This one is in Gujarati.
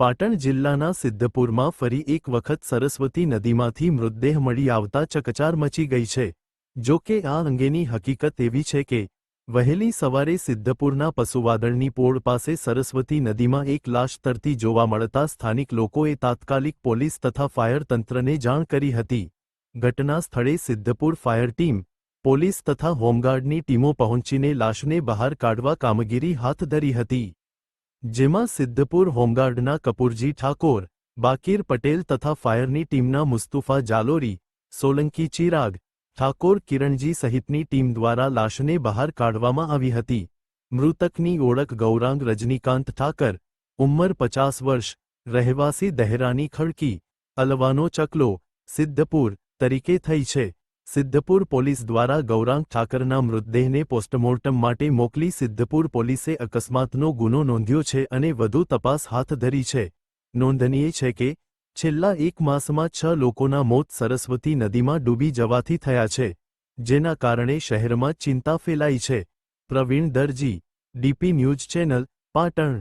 પાટણ જિલ્લાના સિદ્ધપુરમાં ફરી એક વખત સરસ્વતી નદીમાંથી મૃતદેહ મળી આવતા ચકચાર મચી ગઈ છે. જો કે આ અંગેની હકીકત એવી છે કે, વહેલી સવારે સિદ્ધપુરના પશુવાદળની પોળ પાસે સરસ્વતી નદીમાં એક લાશ તરતી જોવા મળતા સ્થાનિક લોકોએ તાત્કાલિક પોલીસ તથા ફાયર તંત્રને જાણ કરી હતી. ઘટના સ્થળે સિદ્ધપુર ફાયર ટીમ, પોલીસ તથા હોમગાર્ડની ટીમો પહોંચીને લાશને બહાર કાઢવા કામગીરી હાથ ધરી હતી. જેમાં સિદ્ધપુર હોમગાર્ડના કપૂરજી ઠાકોર, બાકીર પટેલ તથા ફાયરની ટીમના મુસ્તુફા જાલોરી, સોલંકી ચિરાગ, ઠાકોર કિરણજી સહિતની ટીમ દ્વારા લાશને બહાર કાઢવામાં આવી હતી. મૃતકની ઓળખ ગૌરાંગ રજનીકાંત ઠાકર, ઉંમર પચાસ વર્ષ, રહેવાસી દહેરાની ખડકી, અલવાનો ચકલો, સિદ્ધપુર તરીકે થઈ છે. સિદ્ધપુર પોલીસ દ્વારા ગૌરાંગ ઠાકરના મૃતદેહને પોસ્ટમોર્ટમ માટે મોકલી સિદ્ધપુર પોલીસે અકસ્માતનો ગુનો નોંધ્યો છે અને વધુ તપાસ હાથ ધરી છે. નોંધનીય છે કે, છેલ્લા એક માસમાં છ લોકોના મોત સરસ્વતી નદીમાં ડૂબી જવાથી થયા છે, જેના કારણે શહેરમાં ચિંતા ફેલાઈ છે. Pravin Darji, DP news channel, Patan.